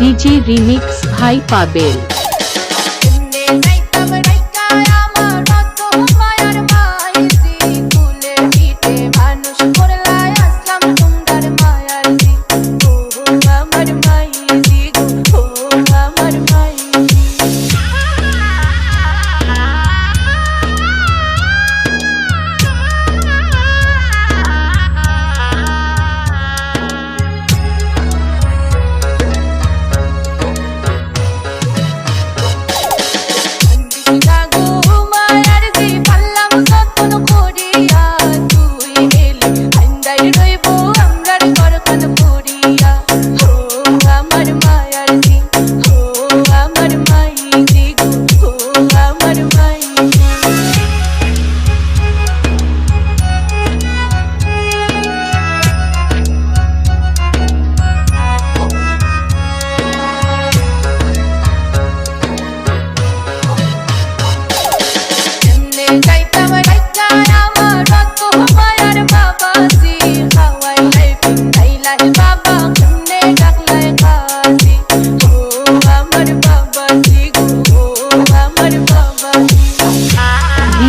DJ remix ভাই পাবেন।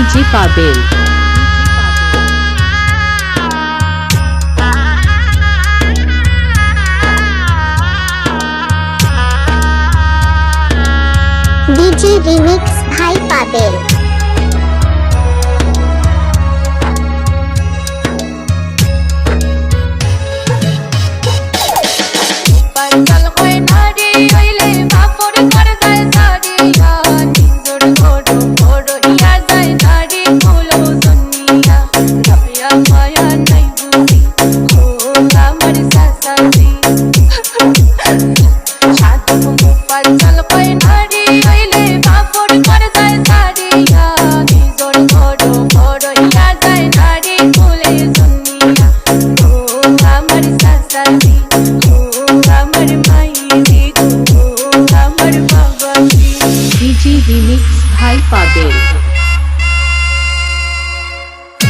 DJ Pavel DJ remix ভাই পাবেল ভাই পাবেন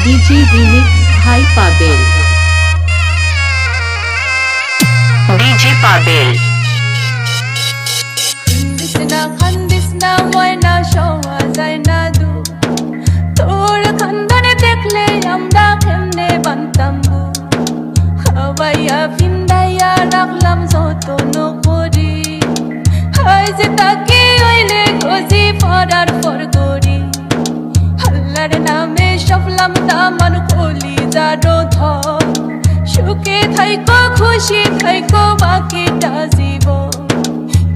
ডিজি রিমিক্স ভাই পাবেন ডিজি পাবেন খান বিসনা সুখে থাইকো খুশি থাইকো বাকিটা জীবন।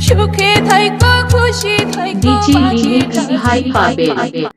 সুখে থাইকো খুশি থাইকো বাকিটা ভাই